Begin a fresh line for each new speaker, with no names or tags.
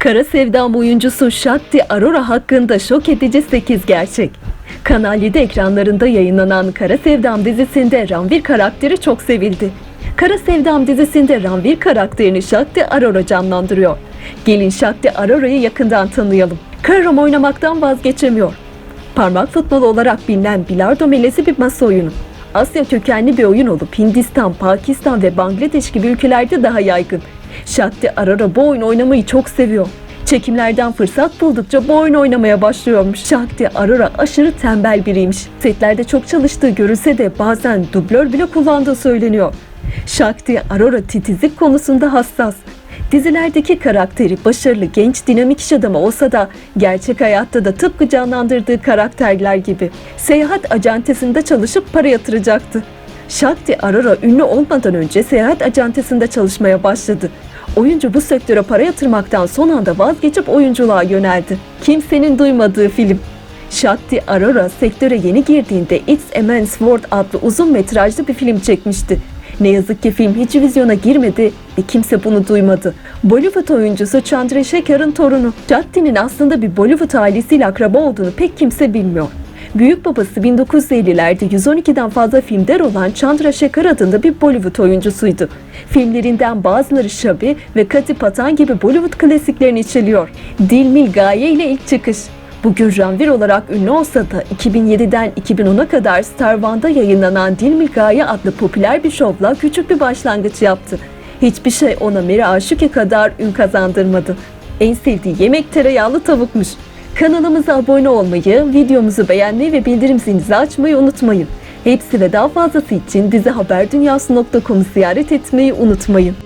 Kara Sevdam oyuncusu Shakti Arora hakkında şok edici 8 gerçek. Kanal 7 ekranlarında yayınlanan Kara Sevdam dizisinde Ranvir karakteri çok sevildi. Kara Sevdam dizisinde Ranvir karakterini Shakti Arora canlandırıyor. Gelin Shakti Arora'yı yakından tanıyalım. Kararam oynamaktan vazgeçemiyor. Parmak futbolu olarak bilinen bilardo melezi bir masa oyunu. Asya kökenli bir oyun olup Hindistan, Pakistan ve Bangladeş gibi ülkelerde daha yaygın. Shakti Arora bu oyun oynamayı çok seviyor. Çekimlerden fırsat buldukça bu oyun oynamaya başlıyormuş. Shakti Arora aşırı tembel biriymiş. Setlerde çok çalıştığı görülse de bazen dublör bile kullandığı söyleniyor. Shakti Arora titizlik konusunda hassas. Dizilerdeki karakteri başarılı, genç, dinamik iş adamı olsa da gerçek hayatta da tıpkı canlandırdığı karakterler gibi seyahat acentesinde çalışıp para yatıracaktı. Shakti Arora ünlü olmadan önce seyahat acentesinde çalışmaya başladı. Oyuncu bu sektöre para yatırmaktan son anda vazgeçip oyunculuğa yöneldi. Kimsenin duymadığı film. Shakti Arora sektöre yeni girdiğinde It's a Man's World adlı uzun metrajlı bir film çekmişti. Ne yazık ki film hiç vizyona girmedi ve kimse bunu duymadı. Bollywood oyuncusu Chandrasekhar'ın torunu. Shakti'nin aslında bir Bollywood ailesiyle akraba olduğunu pek kimse bilmiyor. Büyük babası 1950'lerde 112'den fazla filmler olan Chandrasekhar adında bir Bollywood oyuncusuydu. Filmlerinden bazıları Shabi ve Kati Patan gibi Bollywood klasiklerini içeriyor. Dil Mil Gaye ile ilk çıkış. Bugün Ranvir olarak ünlü olsa da 2007'den 2010'a kadar Star One'da yayınlanan Dil Mil Gaye adlı popüler bir şovla küçük bir başlangıç yaptı. Hiçbir şey ona Meri Aşuke kadar ün kazandırmadı. En sevdiği yemek tereyağlı tavukmuş. Kanalımıza abone olmayı, videomuzu beğenmeyi ve bildirim zilinizi açmayı unutmayın. Hepsi ve daha fazlası için bizi haberdunyası.com'u ziyaret etmeyi unutmayın.